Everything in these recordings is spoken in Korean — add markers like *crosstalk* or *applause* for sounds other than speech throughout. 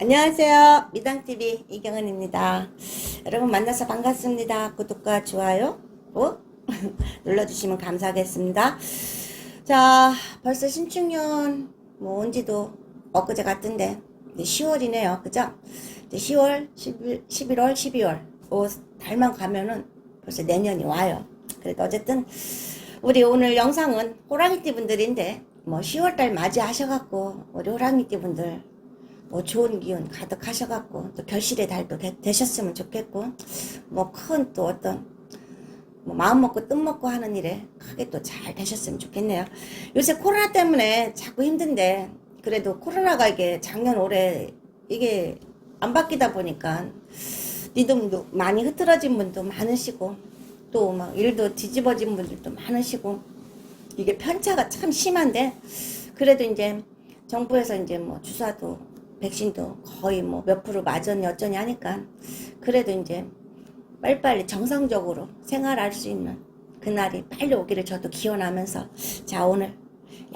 안녕하세요. 미당TV 이경은입니다. 여러분 만나서 반갑습니다. 구독과 좋아요 어? *laughs* 눌러주시면 감사하겠습니다. 자, 벌써 신축년 뭐 온지도 엊그제 같은데 이제 10월이네요. 그죠? 이제 10월, 11, 11월, 12월 뭐 달만 가면은 벌써 내년이 와요. 그래도 어쨌든 우리 오늘 영상은 호랑이띠 분들인데 뭐 10월달 맞이하셔갖고 우리 호랑이띠 분들 뭐 좋은 기운 가득하셔갖고 또 결실의 달도 되, 되셨으면 좋겠고 뭐 큰 또 어떤 뭐 마음 먹고 뜻 먹고 하는 일에 크게 또 잘 되셨으면 좋겠네요. 요새 코로나 때문에 자꾸 힘든데 그래도 코로나가 이게 작년 올해 이게 안 바뀌다 보니까 믿음도 많이 흐트러진 분도 많으시고 또 막 일도 뒤집어진 분들도 많으시고 이게 편차가 참 심한데 그래도 이제 정부에서 이제 뭐 주사도 백신도 거의 뭐 몇 프로 맞았니 어쩌니 하니까 그래도 이제 빨리빨리 정상적으로 생활할 수 있는 그날이 빨리 오기를 저도 기원하면서 자 오늘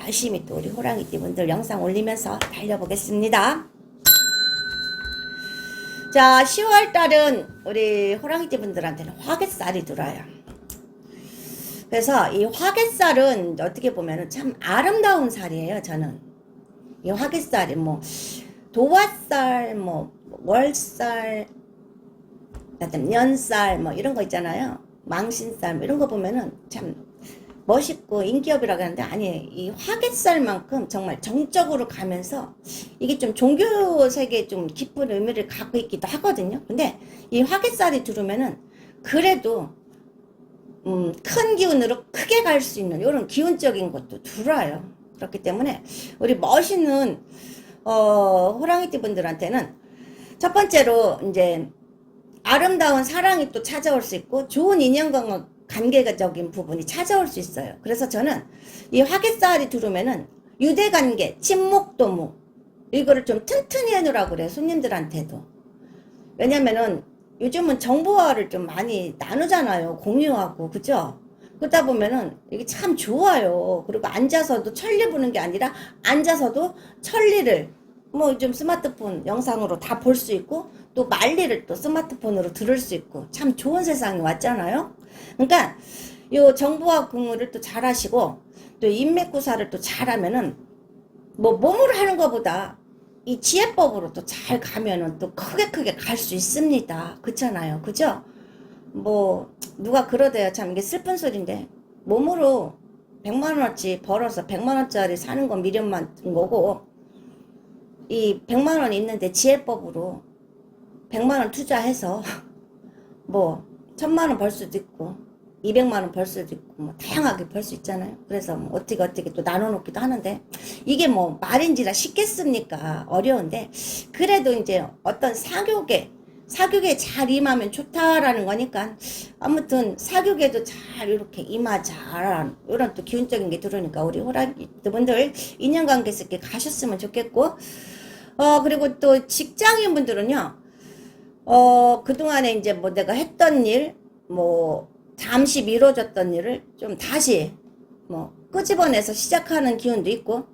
열심히 또 우리 호랑이띠 분들 영상 올리면서 달려보겠습니다. 자 10월 달은 우리 호랑이띠 분들한테는 화개살이 들어요. 그래서 이 화개살은 어떻게 보면은 참 아름다운 살이에요, 저는. 이 화개살이 뭐, 도화살, 뭐, 월살, 년살, 뭐, 이런 거 있잖아요. 망신살, 뭐 이런 거 보면은 참 멋있고 인기업이라고 하는데, 아니, 이 화개살만큼 정말 정적으로 가면서 이게 좀 종교 세계에 좀 깊은 의미를 갖고 있기도 하거든요. 근데 이 화개살이 들으면은 그래도 음, 큰 기운으로 크게 갈 수 있는 이런 기운적인 것도 들어요. 그렇기 때문에 우리 멋있는 어, 호랑이띠 분들한테는 첫 번째로 이제 아름다운 사랑이 또 찾아올 수 있고 좋은 인연과 관계적인 부분이 찾아올 수 있어요. 그래서 저는 이 화개살이 들으면은 유대관계, 친목도무 이거를 좀 튼튼히 해놓으라고 그래요. 손님들한테도. 왜냐면은 요즘은 정보화를 좀 많이 나누잖아요. 공유하고, 그죠? 그러다 보면은 이게 참 좋아요. 그리고 앉아서도 천리 보는 게 아니라 앉아서도 천리를 뭐 요즘 스마트폰 영상으로 다 볼 수 있고 또 말리를 또 스마트폰으로 들을 수 있고 참 좋은 세상이 왔잖아요. 그러니까 요 정보화 공유를 또 잘하시고 또 인맥구사를 또 잘하면은 뭐 몸으로 하는 것보다 이 지혜법으로 또 잘 가면은 또 크게 크게 갈 수 있습니다. 그렇잖아요. 그죠? 뭐 누가 그러대요. 참 이게 슬픈 소리인데 몸으로 100만 원어치 벌어서 100만 원짜리 사는 건 미련 만 든 거고 이 100만 원 있는데 지혜법으로 100만 원 투자해서 *laughs* 뭐 1000만 원 벌 수도 있고 200만 원 벌 수도 있고 뭐 다양하게 벌 수 있잖아요. 그래서 뭐 어떻게 어떻게 또 나눠 놓기도 하는데 이게 뭐 말인지라 쉽겠습니까? 어려운데 그래도 이제 어떤 사교계 사교계 잘 임하면 좋다라는 거니까 아무튼 사교계도 잘 이렇게 임하자 이런 또 기운적인 게 들어오니까 우리 호랑이 분들 인연관계 있게 가셨으면 좋겠고 어 그리고 또 직장인 분들은요 어 그동안에 이제 뭐 내가 했던 일뭐 잠시 미뤄졌던 일을 좀 다시 뭐 끄집어내서 시작하는 기운도 있고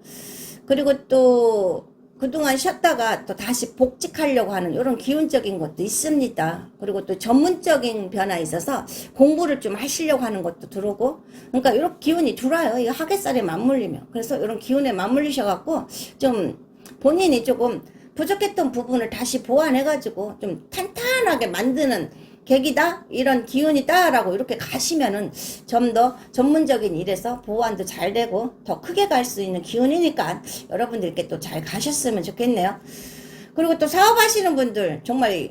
그리고 또 그동안 쉬었다가 또 다시 복직하려고 하는 이런 기운적인 것도 있습니다. 그리고 또 전문적인 변화 있어서 공부를 좀 하시려고 하는 것도 들어오고 그러니까 이런 기운이 들어와요. 이 하계살에 맞물리면 그래서 이런 기운에 맞물리셔갖고 좀 본인이 조금 부족했던 부분을 다시 보완해가지고 좀 탄탄하게 만드는 계기다? 이런 기운이다라고 이렇게 가시면은 좀 더 전문적인 일에서 보완도 잘 되고 더 크게 갈 수 있는 기운이니까 여러분들께 또 잘 가셨으면 좋겠네요. 그리고 또 사업하시는 분들 정말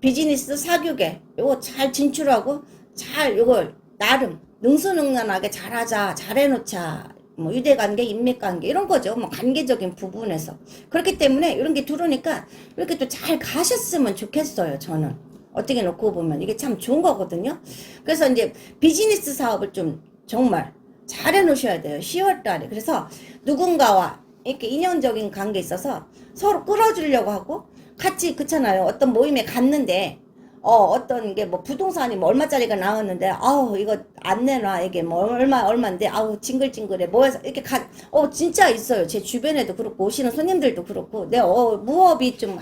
비즈니스 사교계 요거 잘 진출하고 잘 요걸 나름 능수능란하게 잘하자 잘해놓자 뭐 유대관계 인맥관계 이런 거죠. 뭐 관계적인 부분에서. 그렇기 때문에 이런 게 들어오니까 이렇게 또 잘 가셨으면 좋겠어요 저는 어떻게 놓고 보면 이게 참 좋은 거거든요. 그래서 이제 비즈니스 사업을 좀 정말 잘 해놓으셔야 돼요. 10월 달에. 그래서 누군가와 이렇게 인연적인 관계 있어서 서로 끌어주려고 하고 같이 그렇잖아요. 어떤 모임에 갔는데 어, 어떤 게 뭐 부동산이 뭐 얼마짜리가 나왔는데, 아우, 이거 안 내놔. 이게 뭐 얼마, 얼마인데, 아우, 징글징글해. 뭐 해서 이렇게 가, 어, 진짜 있어요. 제 주변에도 그렇고, 오시는 손님들도 그렇고, 내, 어, 무업이 좀,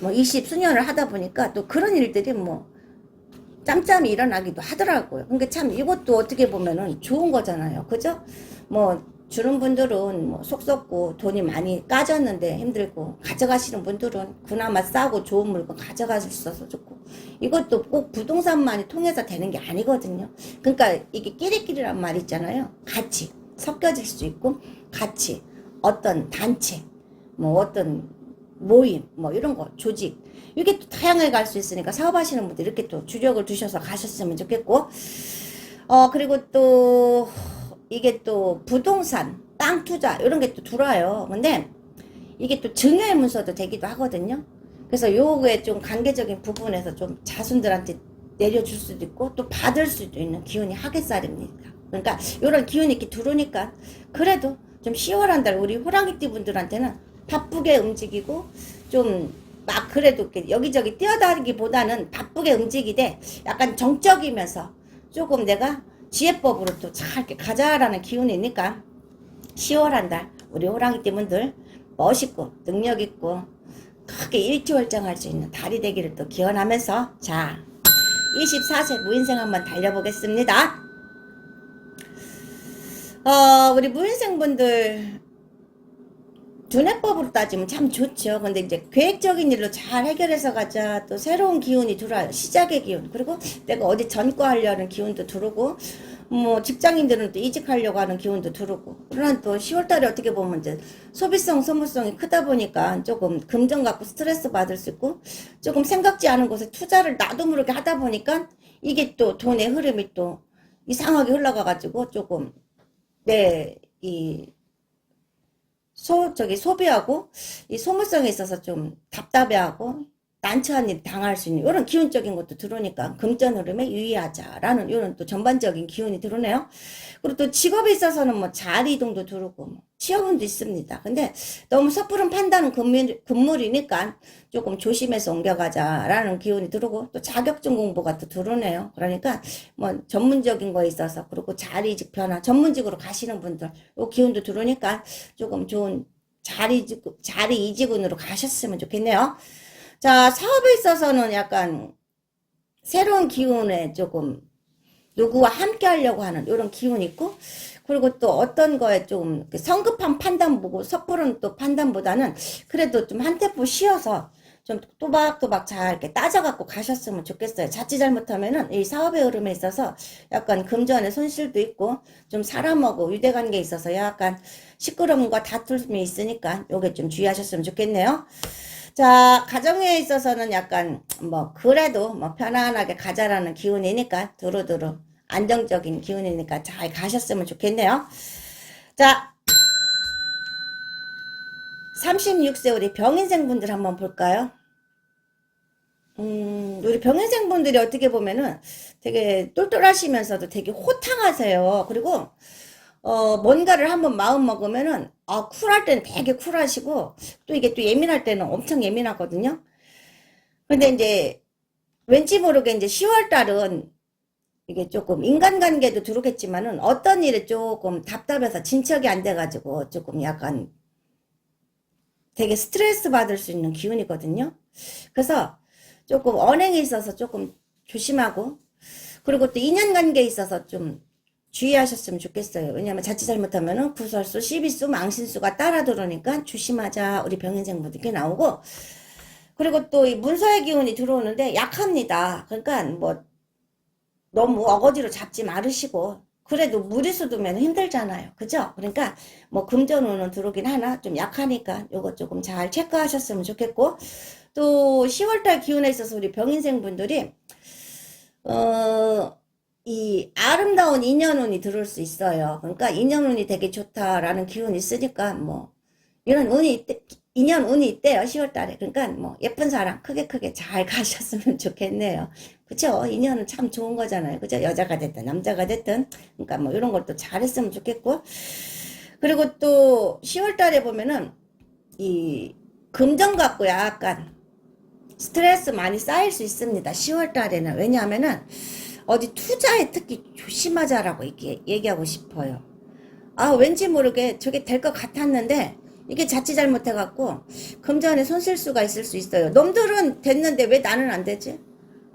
뭐, 20 수년을 하다 보니까 또 그런 일들이 뭐, 짬짬이 일어나기도 하더라고요. 그러니까 참 이것도 어떻게 보면은 좋은 거잖아요. 그죠? 뭐 주는 분들은 뭐 속 썩고 돈이 많이 까졌는데 힘들고 가져가시는 분들은 그나마 싸고 좋은 물건 있어서 좋고 이것도 꼭 부동산만이 통해서 되는 게 아니거든요. 그러니까 이게 끼리끼리란 말 있잖아요. 같이 섞여질 수 있고 같이 어떤 단체 뭐 어떤 모임 뭐 이런 거 조직. 이게 또 다양하게 갈 수 있으니까 사업하시는 분들 이렇게 또 주력을 두셔서 가셨으면 좋겠고. 어 그리고 또 이게 또 부동산 땅 투자 이런 게 또 들어와요. 근데 이게 또 증여의 문서도 되기도 하거든요. 그래서 요거에 좀 관계적인 부분에서 좀 자손들한테 내려줄 수도 있고 또 받을 수도 있는 기운이 하객살입니다. 그러니까 이런 기운이 이렇게 들어오니까 그래도 좀 10월 한 달 우리 호랑이띠 분들한테는 바쁘게 움직이고 좀 막 그래도 여기저기 뛰어다니기보다는 바쁘게 움직이되 약간 정적이면서 조금 내가 지혜법으로 또 잘 가자라는 기운이 있으니까 10월 한 달 우리 호랑이 띠 분들 멋있고 능력 있고 크게 일치월장할 수 있는 달이 되기를 또 기원하면서 자 24세 무인생 한번 달려보겠습니다. 어, 우리 무인생 분들 두뇌법으로 따지면 참 좋죠. 근데 이제 계획적인 일로 잘 해결해서 가자. 또 새로운 기운이 들어와요. 시작의 기운. 그리고 내가 어디 전과하려는 기운도 들어오고, 뭐 직장인들은 또 이직하려고 하는 기운도 들어오고. 그러나 또 10월달에 어떻게 보면 이제 소비성, 소모성이 크다 보니까 조금 금전 갖고 스트레스 받을 수 있고, 조금 생각지 않은 곳에 투자를 나도 모르게 하다 보니까 이게 또 돈의 흐름이 또 이상하게 흘러가가지고 조금 네, 이 소, 저기 소비하고 이 소모성에 있어서 좀 답답해하고 난처한 일 당할 수 있는 이런 기운적인 것도 들어오니까 금전 흐름에 유의하자라는 이런 또 전반적인 기운이 들어오네요. 그리고 또 직업에 있어서는 뭐 자리 이동도 들어오고 뭐 취업운도 있습니다. 근데 너무 섣부른 판단은 금물, 금물 이니까 조금 조심해서 옮겨가자라는 기운이 들어오고 또 자격증 공부가 또 들어오네요. 그러니까 뭐 전문적인 거에 있어서 그리고 자리 이직 변화 전문직으로 가시는 분들 요 기운도 들어오니까 조금 좋은 자리 이직, 자리 이직운으로 가셨으면 좋겠네요. 자, 사업에 있어서는 약간 새로운 기운에 조금 누구와 함께 하려고 하는 이런 기운이 있고, 그리고 또 어떤 거에 좀 성급한 판단 보고 섣부른 또 판단보다는 그래도 좀한 템포 쉬어서 좀 또박또박 잘 이렇게 따져갖고 가셨으면 좋겠어요. 자칫 잘못하면은 이 사업의 흐름에 있어서 약간 금전의 손실도 있고 좀 사람하고 유대관계에 있어서 약간 시끄러움과 다툼이 있으니까 요게 좀 주의하셨으면 좋겠네요. 자, 가정에 있어서는 약간 뭐 그래도 뭐 편안하게 가자라는 기운이니까 두루두루 안정적인 기운이니까 잘 가셨으면 좋겠네요. 자, 36세 우리 병인생 분들 한번 볼까요? 음, 우리 병인생 분들이 어떻게 보면은 되게 똘똘하시면서도 되게 호탕하세요. 그리고 어, 뭔가를 한번 마음 먹으면은, 아, 쿨할 때는 되게 쿨하시고, 또 이게 또 예민할 때는 엄청 예민하거든요. 근데 이제, 왠지 모르게 이제 10월 달은 이게 조금 인간관계도 들어오겠지만은 어떤 일에 조금 답답해서 진척이 안 돼가지고 조금 약간 되게 스트레스 받을 수 있는 기운이거든요. 그래서 조금 언행에 있어서 조금 조심하고, 그리고 또 인연관계에 있어서 좀 주의하셨으면 좋겠어요. 왜냐하면 자칫 잘못하면은 구설수, 시비수, 망신수가 따라 들어오니까 조심하자. 우리 병인생분들께 나오고 그리고 또 이 문서의 기운이 들어오는데 약합니다. 그러니까 뭐 너무 어거지로 잡지 말으시고 그래도 무리수 두면 힘들잖아요. 그죠? 그러니까 뭐 금전운은 들어오긴 하나 좀 약하니까 요거 조금 잘 체크하셨으면 좋겠고 또 10월달 기운에 있어서 우리 병인생 분들이 어. 이 아름다운 인연운이 들어올 수 있어요. 그러니까 인연운이 되게 좋다라는 기운이 있으니까 뭐 이런 운이 있대, 인연 운이 있대요. 10월 달에. 그러니까 뭐 예쁜 사람 크게 크게 잘 *laughs* 가셨으면 좋겠네요. 그쵸? 인연은 참 좋은 거잖아요. 그죠? 여자가 됐든 남자가 됐든 그러니까 뭐 이런 것도 잘했으면 좋겠고 그리고 또 10월 달에 보면은 이 금전 갖고 약간 스트레스 많이 쌓일 수 있습니다. 10월 달에는. 왜냐하면은 어디 투자에 특히 조심하자라고 이렇게 얘기하고 싶어요. 아, 왠지 모르게 저게 될 것 같았는데 이게 자칫 잘못해갖고 금전에 손실수가 있을 수 있어요. 놈들은 됐는데 왜 나는 안 되지?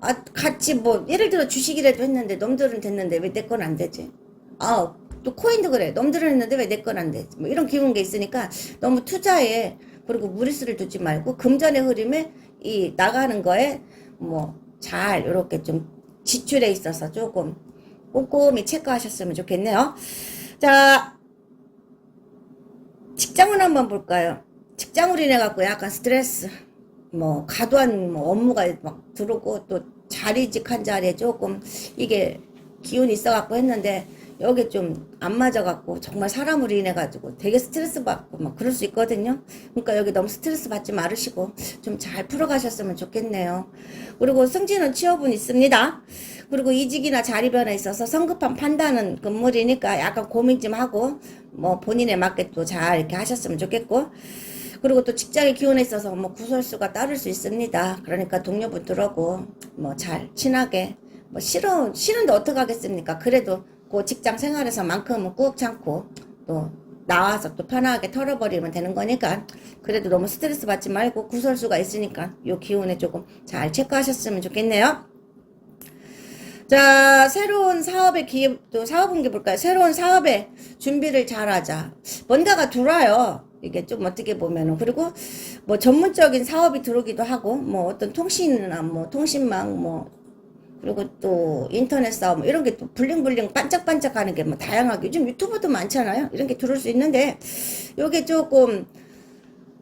아, 같이 뭐 예를 들어 주식이라도 했는데 놈들은 됐는데 왜 내 건 안 되지? 아, 또 코인도 그래. 놈들은 했는데 왜 내 건 안 되지? 뭐 이런 기운 게 있으니까 너무 투자에 그리고 무리수를 두지 말고 금전의 흐름에 이 나가는 거에 뭐잘 이렇게 좀 지출에 있어서 조금 꼼꼼히 체크하셨으면 좋겠네요. 자, 직장을 한번 볼까요? 직장으로 인해 갖고 약간 스트레스, 뭐 과도한 뭐 업무가 막 들어오고 또 자리직한 자리에 조금 이게 기운이 있어 갖고 했는데 여기 좀 안 맞아 갖고 정말 사람으로 인해 가지고 되게 스트레스 받고 막 그럴 수 있거든요. 그러니까 여기 너무 스트레스 받지 말으시고 좀 잘 풀어가셨으면 좋겠네요. 그리고 승진은 취업은 있습니다. 그리고 이직이나 자리 변화에 있어서 성급한 판단은 금물이니까 약간 고민 좀 하고 뭐 본인에 맞게 또 잘 이렇게 하셨으면 좋겠고 그리고 또 직장의 기운에 있어서 뭐 구설수가 따를 수 있습니다. 그러니까 동료분들하고 뭐 잘 친하게 뭐 싫어 싫은데 어떡 하겠습니까? 그래도 그 직장 생활에서만큼은 꾹 참고 또 나와서 또 편하게 털어버리면 되는 거니까 그래도 너무 스트레스 받지 말고 구설수가 있으니까 요 기운에 조금 잘 체크하셨으면 좋겠네요. 자, 새로운 사업의 기획, 또 사업은 게 볼까요? 새로운 사업에 준비를 잘 하자. 뭔가가 들어와요. 이게 좀 어떻게 보면은. 그리고 뭐 전문적인 사업이 들어오기도 하고, 뭐 어떤 통신이나 뭐 통신망, 뭐, 그리고 또 인터넷 사업, 뭐 이런 게 또 블링블링 반짝반짝 하는 게 뭐 다양하게. 요즘 유튜브도 많잖아요. 이런 게 들어올 수 있는데, 요게 조금,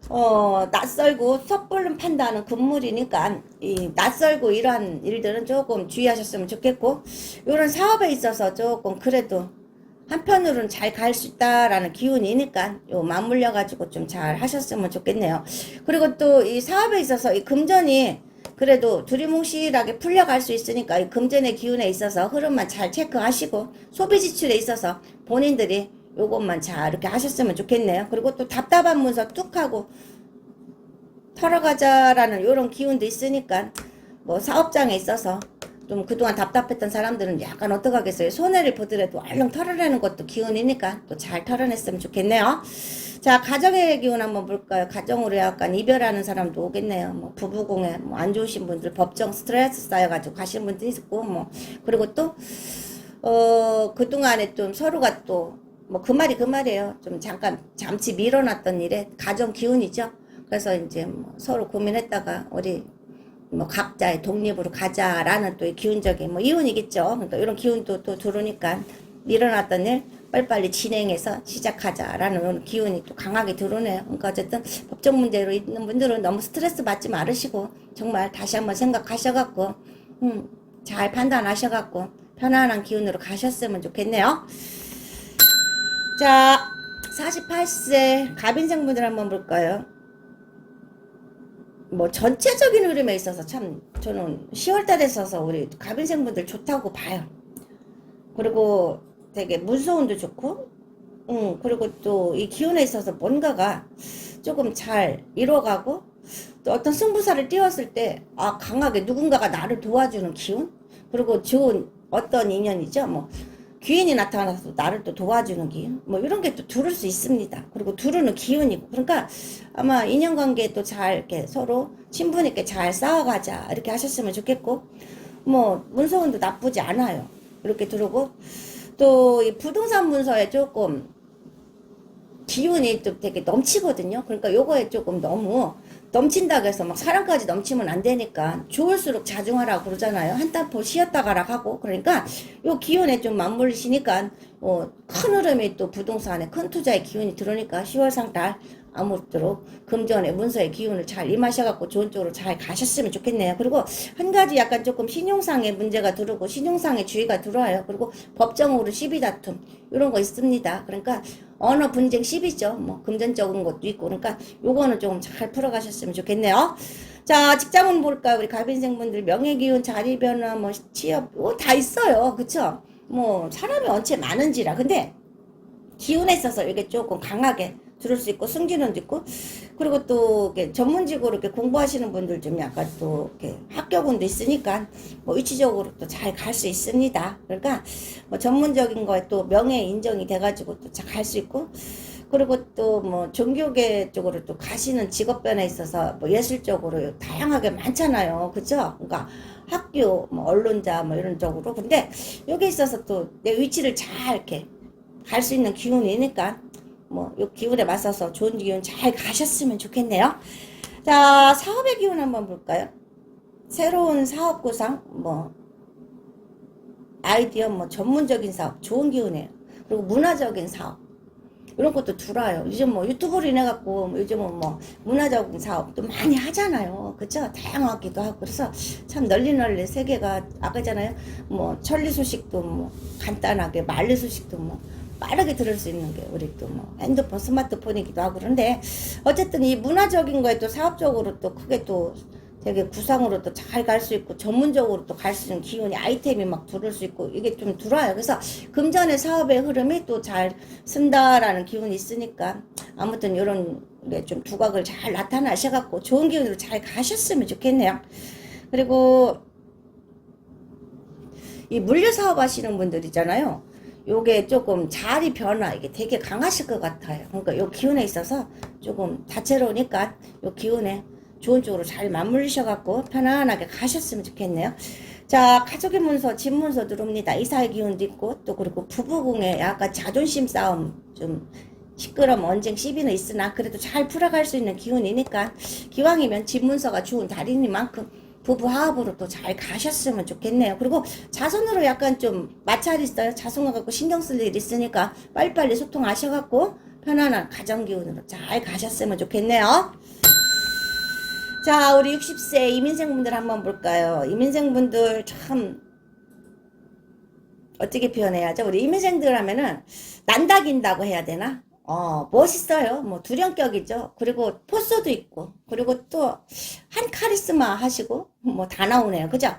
어, 낯설고 섣불른 판단은 금물이니까 이 낯설고 이러한 일들은 조금 주의하셨으면 좋겠고 이런 사업에 있어서 조금 그래도 한편으로는 잘 갈 수 있다라는 기운이니까 요 맞물려 가지고 좀 잘 하셨으면 좋겠네요. 그리고 또 이 사업에 있어서 이 금전이 그래도 두리뭉실하게 풀려갈 수 있으니까 이 금전의 기운에 있어서 흐름만 잘 체크하시고 소비 지출에 있어서 본인들이 요것만 잘 이렇게 하셨으면 좋겠네요. 그리고 또 답답한 문서 뚝 하고 털어가자라는 요런 기운도 있으니까 뭐 사업장에 있어서 좀 그동안 답답했던 사람들은 약간 어떡하겠어요. 손해를 보더라도 얼른 털어내는 것도 기운이니까 또 잘 털어냈으면 좋겠네요. 자, 가정의 기운 한번 볼까요? 가정으로 약간 이별하는 사람도 오겠네요. 뭐 부부공에 뭐 안 좋으신 분들 법정 스트레스 쌓여가지고 가신 분도 있고 뭐 그리고 또 어, 그동안에 좀 서로가 또, 뭐, 그 말이 그 말이에요. 좀 잠깐, 잠시 밀어놨던 일에 가정 기운이죠. 그래서 이제 뭐 서로 고민했다가, 우리, 뭐, 각자의 독립으로 가자라는 또이 기운적인 뭐, 이혼이겠죠. 그러니까 이런 기운도 또 들어오니까, 밀어놨던 일, 빨리빨리 진행해서 시작하자라는 기운이 또 강하게 들어오네요. 그러니까 어쨌든 법정 문제로 있는 분들은 너무 스트레스 받지 말으시고, 정말 다시 한번 생각하셔갖고, 음, 잘 판단하셔갖고, 편안한 기운으로 가셨으면 좋겠네요. 자, 48세 가빈생분들 한번 볼까요? 뭐 전체적인 흐름에 있어서 참 저는 10월달에 있어서 우리 가빈생 분들 좋다고 봐요. 그리고 되게 무서운도 좋고, 음 그리고 또 이 기운에 있어서 뭔가가 조금 잘 이뤄가고 또 어떤 승부사를 띄웠을 때 아 강하게 누군가가 나를 도와주는 기운 그리고 좋은 어떤 인연이죠 뭐 귀인이 나타나서 나를 또 도와주는 기운 뭐 이런 게 또 두를 수 있습니다. 그리고 두르는 기운이고. 그러니까 아마 인연관계 또 잘 이렇게 서로 친분 있게 잘 쌓아가자 이렇게 하셨으면 좋겠고 뭐 문서운도 나쁘지 않아요. 이렇게 들어오고 또 이 부동산 문서에 조금 기운이 또 되게 넘치거든요. 그러니까 요거에 조금 너무 넘친다고 해서 막 사랑까지 넘치면 안 되니까 좋을수록 자중하라고 그러잖아요. 한 땀포 쉬었다 가라 하고 그러니까 요 기운에 좀 맞물리시니까 어, 큰 흐름이 또 부동산에 큰 투자의 기운이 들어오니까 10월 상달 아무쪼록 금전의 문서의 기운을 잘 임하셔갖고 좋은 쪽으로 잘 가셨으면 좋겠네요. 그리고 한 가지 약간 조금 신용상의 문제가 들어오고 신용상의 주의가 들어와요. 그리고 법정으로 시비 다툼 이런 거 있습니다. 그러니까 언어 분쟁 시비죠. 뭐 금전적인 것도 있고 그러니까 요거는 좀잘 풀어가셨으면 좋겠네요. 자 직장은 볼까요? 우리 가빈생분들 명예기운 자리 변화 뭐 취업 뭐다 있어요. 그쵸? 뭐 사람이 원체 많은지라 근데 기운에 있어서 이게 조금 강하게 들을 수 있고 승진원도 있고 그리고 또 이렇게 전문직으로 이렇게 공부하시는 분들 좀 약간 또 이렇게 합격운도 있으니까 뭐 위치적으로 또 잘 갈 수 있습니다. 그러니까 뭐 전문적인 거에 또 명예 인정이 돼가지고 또 잘 갈 수 있고 그리고 또 뭐 종교계 쪽으로 또 가시는 직업 변에 있어서 뭐 예술적으로 다양하게 많잖아요. 그죠? 그러니까 학교, 뭐 언론자 뭐 이런 쪽으로. 근데 여기 있어서 또 내 위치를 잘 이렇게 갈 수 있는 기운이니까 뭐 요 기운에 맞서서 좋은 기운 잘 가셨으면 좋겠네요. 자, 사업의 기운 한번 볼까요? 새로운 사업 구상, 뭐 아이디어, 뭐 전문적인 사업, 좋은 기운이에요. 그리고 문화적인 사업. 이런 것도 들어요. 요즘 뭐 유튜브로 인해 갖고 뭐 요즘은 뭐 문화적인 사업도 많이 하잖아요. 그죠? 다양하기도 하고 그래서 참 널리 널리 세계가 아까잖아요. 뭐 천리 소식도 뭐 간단하게 말리 소식도 뭐 빠르게 들을 수 있는 게 우리 또 뭐 핸드폰 스마트폰이기도 하고 그런데 어쨌든 이 문화적인 거에 또 사업적으로 또 크게 또 되게 구상으로 또 잘 갈 수 있고 전문적으로 또 갈 수 있는 기운이 아이템이 막 들을 수 있고 이게 좀 들어와요. 그래서 금전의 사업의 흐름이 또 잘 쓴다라는 기운이 있으니까 아무튼 이런 게좀 두각을 잘 나타나셔갖고 좋은 기운으로 잘 가셨으면 좋겠네요. 그리고 이 물류 사업 하시는 분들이잖아요. 요게 조금 자리 변화 이게 되게 강하실 것 같아요. 그러니까 요 기운에 있어서 조금 다채로우니까 요 기운에 좋은 쪽으로 잘 맞물리셔갖고 편안하게 가셨으면 좋겠네요. 자, 가족의 문서, 집 문서 들어옵니다. 이사의 기운도 있고, 또 그리고 부부궁에 약간 자존심 싸움, 좀 시끄러움, 언쟁, 시비는 있으나, 그래도 잘 풀어갈 수 있는 기운이니까, 기왕이면 집 문서가 좋은 달인이만큼 부부 화합으로 또 잘 가셨으면 좋겠네요. 그리고 자손으로 약간 좀 마찰 있어요. 자손과 갖고 신경 쓸 일 있으니까 빨리빨리 소통하셔갖고, 편안한 가정 기운으로 잘 가셨으면 좋겠네요. 자, 우리 60세 이민생 분들 한번 볼까요? 이민생 분들 참 어떻게 표현해야죠? 우리 이민생들 하면은 난다긴다고 해야 되나? 어, 멋있어요. 뭐 두령격이죠. 그리고 포스도 있고, 그리고 또 한 카리스마 하시고, 뭐 다 나오네요. 그죠?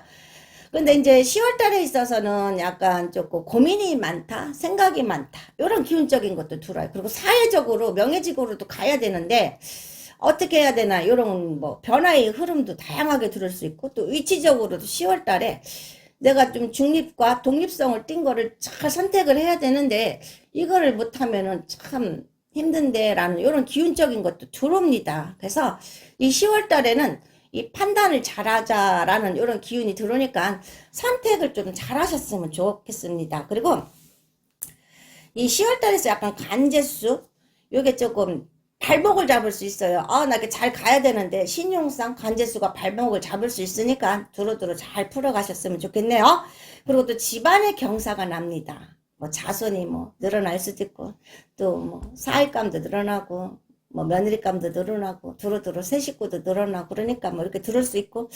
근데 이제 10월 달에 있어서는 약간 조금 고민이 많다, 생각이 많다, 이런 기운적인 것도 들어요. 그리고 사회적으로, 명예직으로도 가야 되는데, 어떻게 해야 되나 이런 뭐 변화의 흐름도 다양하게 들을 수 있고 또 위치적으로도 10월 달에 내가 좀 중립과 독립성을 띈 거를 잘 선택을 해야 되는데 이거를 못하면은 참 힘든데 라는 이런 기운적인 것도 들어옵니다. 그래서 이 10월 달에는 이 판단을 잘하자라는 이런 기운이 들어오니까 선택을 좀 잘하셨으면 좋겠습니다. 그리고 이 10월 달에서 약간 간제수 요게 조금 발목을 잡을 수 있어요. 아, 나 이렇게 잘 가야 되는데, 신용상 관제수가 발목을 잡을 수 있으니까, 두루두루 잘 풀어가셨으면 좋겠네요. 그리고 또 집안의 경사가 납니다. 뭐 자손이 뭐 늘어날 수도 있고, 또 뭐 사익감도 늘어나고, 뭐 며느리감도 늘어나고, 두루두루 새 식구도 늘어나고, 그러니까 뭐 이렇게 들을 수 있고,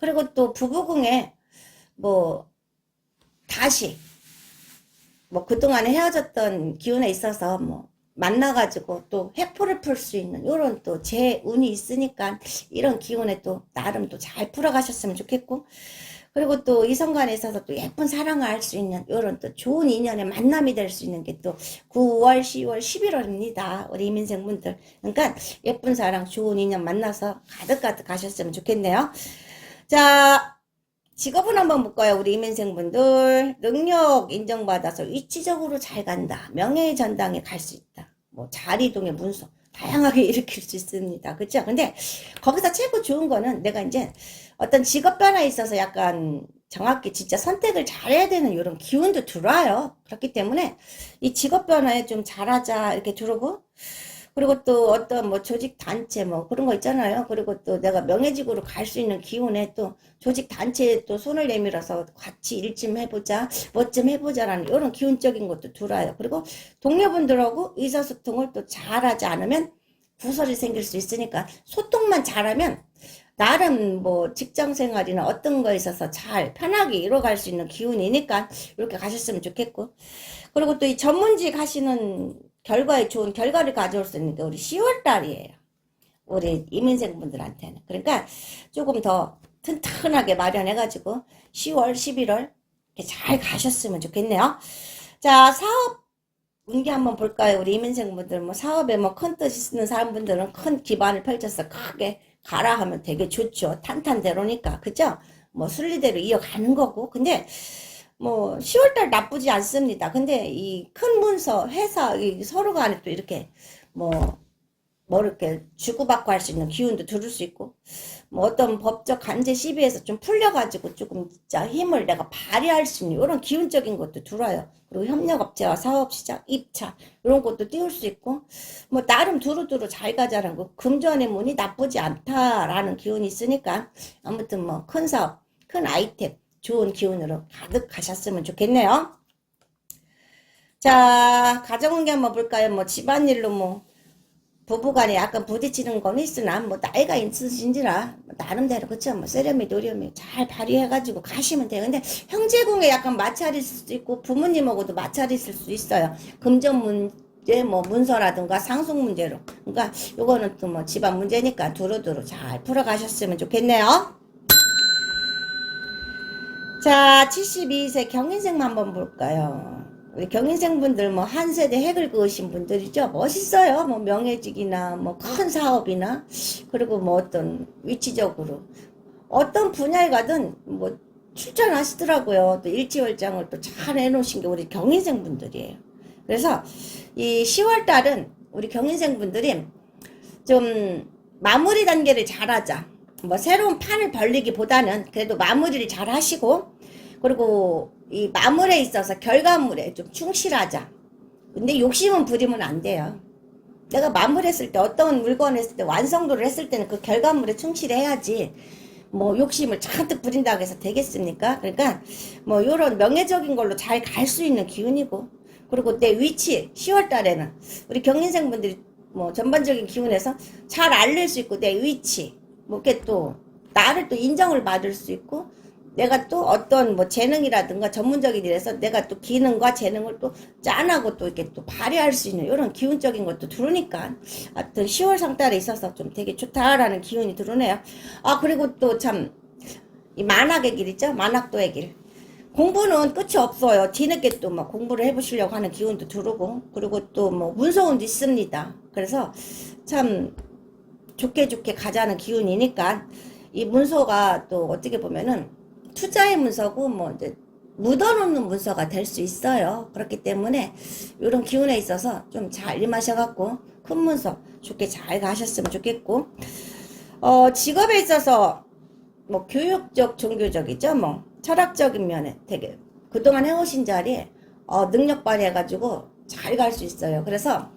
그리고 또 부부궁에 뭐, 다시, 뭐 그동안에 헤어졌던 기운에 있어서 뭐, 만나가지고 또 회포를 풀 수 있는 이런 또 제 운이 있으니까 이런 기운에 또 나름 또 잘 풀어가셨으면 좋겠고 그리고 또 이성 간에 있어서 또 예쁜 사랑을 할 수 있는 이런 또 좋은 인연의 만남이 될 수 있는 게 또 9월, 10월, 11월입니다. 우리 이민생 분들. 그러니까 예쁜 사랑, 좋은 인연 만나서 가득가득 가셨으면 좋겠네요. 자, 직업은 한번 볼까요? 우리 이민생분들. 능력 인정받아서 위치적으로 잘 간다. 명예의 전당에 갈 수 있다. 뭐 자리동의 문서. 다양하게 *laughs* 일으킬 수 있습니다. 그죠? 근데 거기서 최고 좋은 거는 내가 이제 어떤 직업 변화에 있어서 약간 정확히 진짜 선택을 잘해야 되는 이런 기운도 들어와요. 그렇기 때문에 이 직업 변화에 좀 잘하자 이렇게 들어오고 그리고 또 어떤 뭐 조직 단체 뭐 그런 거 있잖아요. 그리고 또 내가 명예직으로 갈 수 있는 기운에 또 조직 단체에 또 손을 내밀어서 같이 일 좀 해보자, 뭐 좀 해보자라는 이런 기운적인 것도 들어요. 그리고 동료분들하고 의사소통을 또 잘하지 않으면 구설이 생길 수 있으니까 소통만 잘하면 나름 뭐 직장 생활이나 어떤 거에 있어서 잘 편하게 이뤄갈 수 있는 기운이니까 이렇게 가셨으면 좋겠고 그리고 또 이 전문직 하시는 결과에 좋은 결과를 가져올 수 있는 게 우리 10월 달이에요. 우리 이민생 분들한테는. 그러니까 조금 더 튼튼하게 마련해가지고 10월, 11월 이렇게 잘 가셨으면 좋겠네요. 자, 사업 운기 한번 볼까요? 우리 이민생 분들 뭐 사업에 뭐 큰 뜻이 있는 사람분들은 큰 기반을 펼쳐서 크게 가라 하면 되게 좋죠. 탄탄대로니까 그죠? 뭐 순리대로 이어가는 거고 근데 뭐 10월달 나쁘지 않습니다. 근데 이 큰 문서 회사 이 서로 간에 또 이렇게 뭐뭐 이렇게 주고받고 할 수 있는 기운도 들을 수 있고 뭐 어떤 법적 간제 시비에서 좀 풀려가지고 조금 진짜 힘을 내가 발휘할 수 있는 이런 기운적인 것도 들어요. 그리고 협력업체와 사업시장, 입차 이런 것도 띄울 수 있고 뭐 나름 두루두루 잘 가자는 거 금전의 문이 나쁘지 않다라는 기운이 있으니까 아무튼 뭐 큰 사업, 큰 아이템 좋은 기운으로 가득 가셨으면 좋겠네요. 자, 가정관계 한번 볼까요? 뭐 집안일로 뭐 부부간에 약간 부딪히는 건 있으나 뭐 나이가 있으신지라 뭐 나름대로 그쵸? 뭐 세련미 노련미 잘 발휘해가지고 가시면 돼요. 근데 형제궁에 약간 마찰이 있을 수도 있고 부모님하고도 마찰이 있을 수 있어요. 금전 문제 뭐 문서라든가 상속 문제로. 그러니까 요거는 또 뭐 집안 문제니까 두루두루 잘 풀어가셨으면 좋겠네요 자 72세 경인생만 한번 볼까요 우리 경인생 분들 뭐 한 세대 핵을 그으신 분들이죠. 멋있어요. 뭐 명예직이나 뭐 큰 사업이나 그리고 뭐 어떤 위치적으로 어떤 분야에 가든 뭐 출전하시더라고요. 또 일지월장을 또 잘 해놓으신 게 우리 경인생 분들이에요. 그래서 이 10월 달은 우리 경인생 분들이 좀 마무리 단계를 잘하자. 뭐 새로운 판을 벌리기보다는 그래도 마무리를 잘 하시고 그리고 이 마물에 있어서 결과물에 좀 충실하자. 근데 욕심은 부리면 안 돼요. 내가 마무리했을 때 어떤 물건 했을 때 완성도를 했을 때는 그 결과물에 충실해야지. 뭐 욕심을 잔뜩 부린다고 해서 되겠습니까? 그러니까 뭐 요런 명예적인 걸로 잘 갈 수 있는 기운이고 그리고 내 위치 10월 달에는 우리 경인생 분들이 뭐 전반적인 기운에서 잘 알릴 수 있고 내 위치 뭐 이렇게 또 나를 또 인정을 받을 수 있고 내가 또 어떤 뭐 재능이라든가 전문적인 일에서 내가 또 기능과 재능을 또 짠하고 또 이렇게 또 발휘할 수 있는 이런 기운적인 것도 들으니까 하여튼 10월 상달에 있어서 좀 되게 좋다라는 기운이 들으네요. 아 그리고 또 참 이 만학의 길 있죠? 만학도의 길. 공부는 끝이 없어요. 뒤늦게 또뭐 공부를 해보시려고 하는 기운도 들어오고 그리고 또 뭐 문서운도 있습니다. 그래서 참 좋게 좋게 가자는 기운이니까 이 문서가 또 어떻게 보면은 투자의 문서고 뭐 이제 묻어놓는 문서가 될 수 있어요. 그렇기 때문에 이런 기운에 있어서 좀 잘 임하셔갖고 큰 문서 좋게 잘 가셨으면 좋겠고 어 직업에 있어서 뭐 교육적 종교적이죠 뭐 철학적인 면에 되게 그동안 해오신 자리에 어 능력 발휘해가지고 잘 갈 수 있어요. 그래서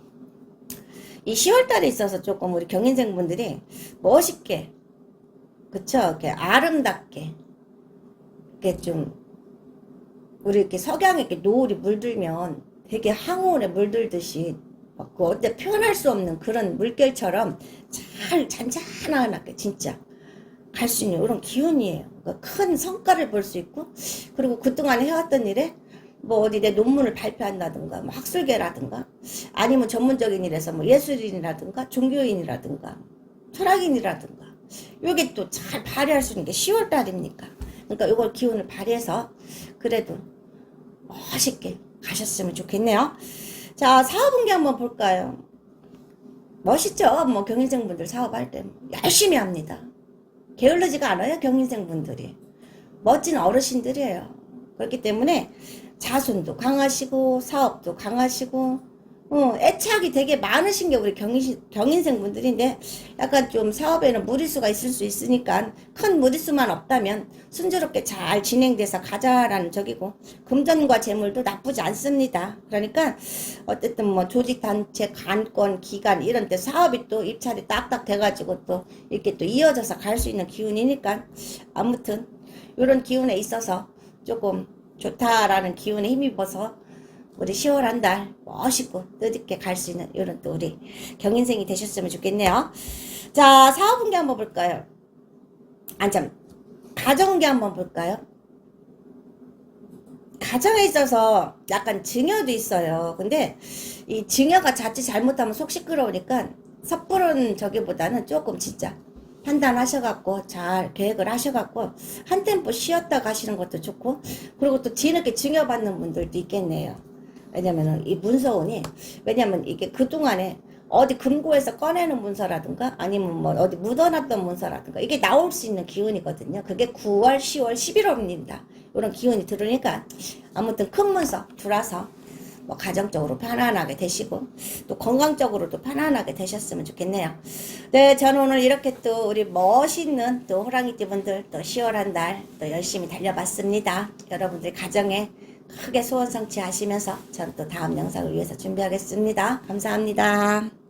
이 10월 달에 있어서 조금 우리 경인생 분들이 멋있게 그쵸 이렇게 아름답게 이렇게 좀 우리 이렇게 석양에 이렇게 노을이 물들면 되게 항온에 물들듯이 막그 어때 표현할 수 없는 그런 물결처럼 잘 잔잔하게 진짜 갈 수 있는 이런 기운이에요. 그러니까 큰 성과를 볼 수 있고 그리고 그동안 해왔던 일에 뭐 어디 내 논문을 발표한다든가 뭐 학술계라든가 아니면 전문적인 일에서 뭐 예술인이라든가 종교인이라든가 철학인이라든가 요게 또 잘 발휘할 수 있는 게 10월 달입니까? 그러니까 요걸 기운을 발휘해서 그래도 멋있게 가셨으면 좋겠네요. 자, 사업운기 한번 볼까요? 멋있죠? 뭐 경인생분들 사업할 때 열심히 합니다. 게을르지가 않아요, 경인생분들이. 멋진 어르신들이에요. 그렇기 때문에 자손도 강하시고 사업도 강하시고 어, 애착이 되게 많으신 게 우리 경인, 경인생 분들인데 약간 좀 사업에는 무리수가 있을 수 있으니까 큰 무리수만 없다면 순조롭게 잘 진행돼서 가자라는 적이고 금전과 재물도 나쁘지 않습니다. 그러니까 어쨌든 뭐 조직단체, 관권, 기관 이런 데 사업이 또 입찰이 딱딱 돼가지고 또 이렇게 또 이어져서 갈 수 있는 기운이니까 아무튼 이런 기운에 있어서 조금 좋다라는 기운에 힘입어서 우리 10월 한 달 멋있고 뜻있게 갈 수 있는 이런 또 우리 경인생이 되셨으면 좋겠네요. 자, 사업운기 한번 볼까요? 아, 참. 가정운기 한번 볼까요? 가정에 있어서 약간 증여도 있어요. 근데 이 증여가 자칫 잘못하면 속 시끄러우니까 섣부른 저기보다는 조금 진짜 판단하셔갖고 잘 계획을 하셔갖고 한 템포 쉬었다 가시는 것도 좋고 그리고 또 뒤늦게 증여받는 분들도 있겠네요. 왜냐면은 이 문서운이 왜냐면 이게 그동안에 어디 금고에서 꺼내는 문서라든가 아니면 뭐 어디 묻어놨던 문서라든가 이게 나올 수 있는 기운이거든요. 그게 9월, 10월, 11월입니다. 이런 기운이 들으니까 아무튼 큰 문서 들어서 뭐 가정적으로 편안하게 되시고 또 건강적으로도 편안하게 되셨으면 좋겠네요. 네, 저는 오늘 이렇게 또 우리 멋있는 또 호랑이띠 분들 또 10월 한달또 열심히 달려봤습니다. 여러분들 가정에 크게 소원 성취하시면서 전 또 다음 영상을 위해서 준비하겠습니다. 감사합니다.